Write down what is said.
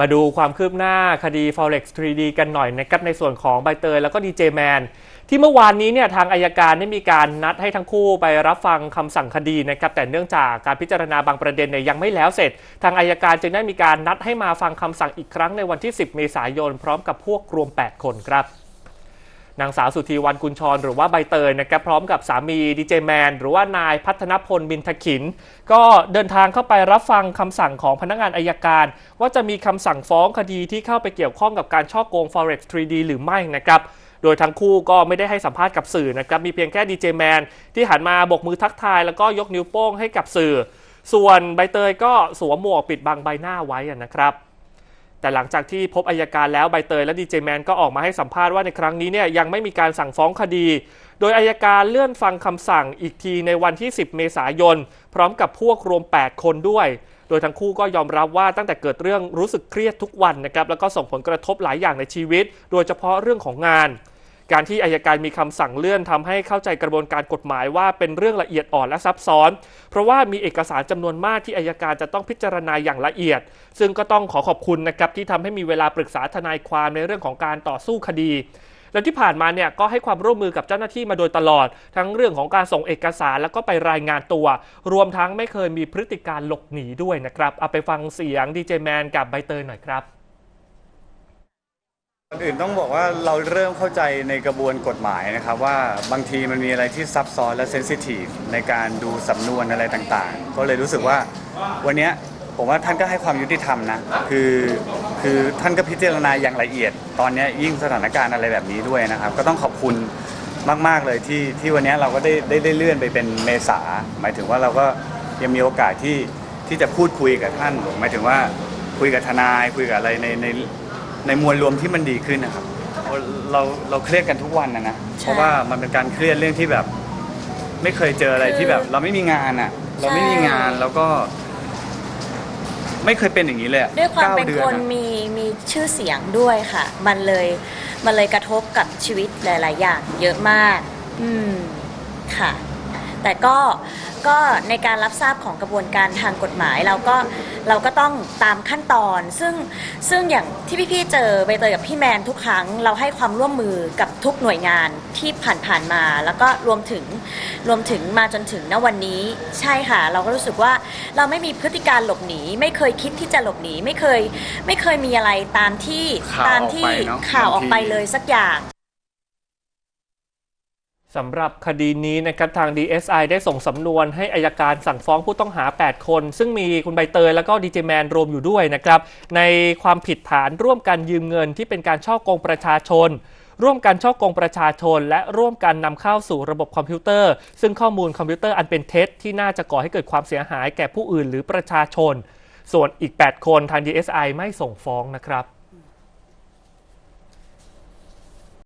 มาดูความคืบหน้าคดี Forex 3D กันหน่อยนะครับในส่วนของใบเตยแล้วก็ดีเจแมนที่เมื่อวานนี้เนี่ยทางอายการได้มีการนัดให้ทั้งคู่ไปรับฟังคำสั่งคดีนะครับแต่เนื่องจากการพิจารณาบางประเด็นเนี่ยยังไม่แล้วเสร็จ ทางอายการจึงได้มีการนัดให้มาฟังคำสั่งอีกครั้งในวันที่ 10 เมษายน พร้อมกับพวกรวม 8 คนครับ นางสาวสุธีวันกุลชรหรือว่าใบเตยนะครับพร้อมกับสามีดีเจแมนหรือว่านายพัฒนพลบินทขิน ก็เดินทางเข้าไปรับฟังคำสั่งของพนักงานอายการ ว่าจะมีคำสั่งฟ้องคดีที่เข้าไปเกี่ยวข้องกับการช่อโกง Forex 3D หรือไม่นะครับโดยทั้งคู่ก็ไม่ได้ให้สัมภาษณ์กับสื่อนะครับมีเพียงแค่ดีเจแมนที่หันมาบกมือทักทาย แล้วก็ยกนิ้วโป้งให้กับสื่อ ส่วนใบเตยก็สวมหมวกปิดบังใบหน้าไว้นะครับ แต่หลังจากที่พบอายการแล้วใบเตยและดีเจแมนก็ออกมาให้สัมภาษณ์ว่าในครั้งนี้เนี่ยยังไม่มีการสั่งฟ้องคดี โดยอายการเลื่อนฟังคำสั่งอีกทีในวันที่ 10 เมษายน พร้อมกับพวกรวม 8 คนด้วย โดยทั้งคู่ก็ยอมรับว่าตั้งแต่เกิดเรื่องรู้สึกเครียดทุกวันนะครับแล้วก็ส่งผลกระทบหลายอย่างในชีวิต โดยเฉพาะเรื่องของงาน การที่อายการมีคำสั่งเลื่อนทำให้เข้าใจกระบวนการกฎหมายว่าเป็นเรื่องละเอียดอ่อนและซับซ้อน เพราะว่ามีเอกสารจำนวนมากที่อายการจะต้องพิจารณาอย่างละเอียด ซึ่งก็ต้องขอขอบคุณนะครับที่ทำให้มีเวลาปรึกษาทนายความในเรื่องของการต่อสู้คดีแล้วที่ผ่านมาเนี่ยก็ให้ความร่วมมือกับเจ้าหน้าที่มาโดยตลอด ทั้งเรื่องของการส่งเอกสารแล้วก็ไปรายงานตัว รวมทั้งไม่เคยมีพฤติการหลบหนีด้วยนะครับ เอาไปฟังเสียงดีเจแมนกับใบเตยหน่อยครับ ก่อนอื่นต้องบอกว่าเราเริ่มเข้าใจในกระบวนกฎหมายนะครับว่าบางทีมันมีอะไรที่ซับซ้อนและเซนซิทีฟในการดูสำนวนอะไรต่างๆ ก็เลยรู้สึกว่าวันเนี้ยผมว่าท่านก็ให้ความยุติธรรมนะคือคือท่านก็พิจารณาอย่างละเอียด ตอนเนี้ยยิ่งสถานการณ์อะไรแบบนี้ด้วยนะครับ ก็ต้องขอบคุณมากๆเลยที่ที่วันเนี้ยเราก็ได้ได้ได้เลื่อนไปเป็นเมษาหมายถึงว่าเราก็ยังมีโอกาสที่ที่จะพูดคุยกับท่านหมายถึงว่าคุยกับทนายคุยกับอะไรในใน ในมวลรวมที่มันดีขึ้นนะครับ เราเราเครียดกันทุกวันนะนะใช่เพราะว่ามันเป็นการเครียดเรื่องที่แบบ ไม่เคยเจออะไรที่แบบ เราไม่มีงานอะ เราไม่มีงานแล้วก็ ไม่เคยเป็นอย่างนี้เลยอะด้วยความก้เป็นดือคนอะ มีมีชื่อเสียงด้วยค่ะ มันเลยมันเลยกระทบกับชีวิตหลาย ๆ อย่างเยอะมาก อืมค่ะ แต่ก็ก็ในการรับทราบของกระบวนการทางกฎหมายเราก็เราก็ต้องตามขั้นตอน ซึ่งซึ่งอย่างที่พี่ๆเจอใบเตยกับพี่แมนทุกครั้ง เราให้ความร่วมมือกับทุกหน่วยงานที่ผ่านๆมา แล้วก็รวมถึงรวมถึงมาจนถึงณวันนี้ใช่ค่ะ เราก็รู้สึกว่าเราไม่มีพฤติการหลบหนี ไม่เคยคิดที่จะหลบหนีไม่เคยไม่เคยมีอะไรตามที่ข่าวตามออกที่ไปเนอะข่าวออกไปบางที เลยสักอย่าง สำหรับคดีนี้นะครับทาง DSI ได้ส่งสำนวนให้อายการสั่งฟ้องผู้ต้องหา 8 คน ซึ่งมีคุณใบเตยแล้วก็ดีเจแมนรวมอยู่ด้วยนะครับ ในความผิดฐานร่วมกันยืมเงินที่เป็นการช่อโกงประชาชน ร่วมกันช่อกงประชาชน และร่วมกันนำเข้าสู่ระบบคอมพิวเตอร์ ซึ่งข้อมูลคอมพิวเตอร์อันเป็นเท็จที่น่าจะก่อให้เกิดความเสียหายแก่ผู้อื่นหรือประชาชน ส่วนอีก 8 คนทาง DSI ไม่ส่งฟ้องนะครับ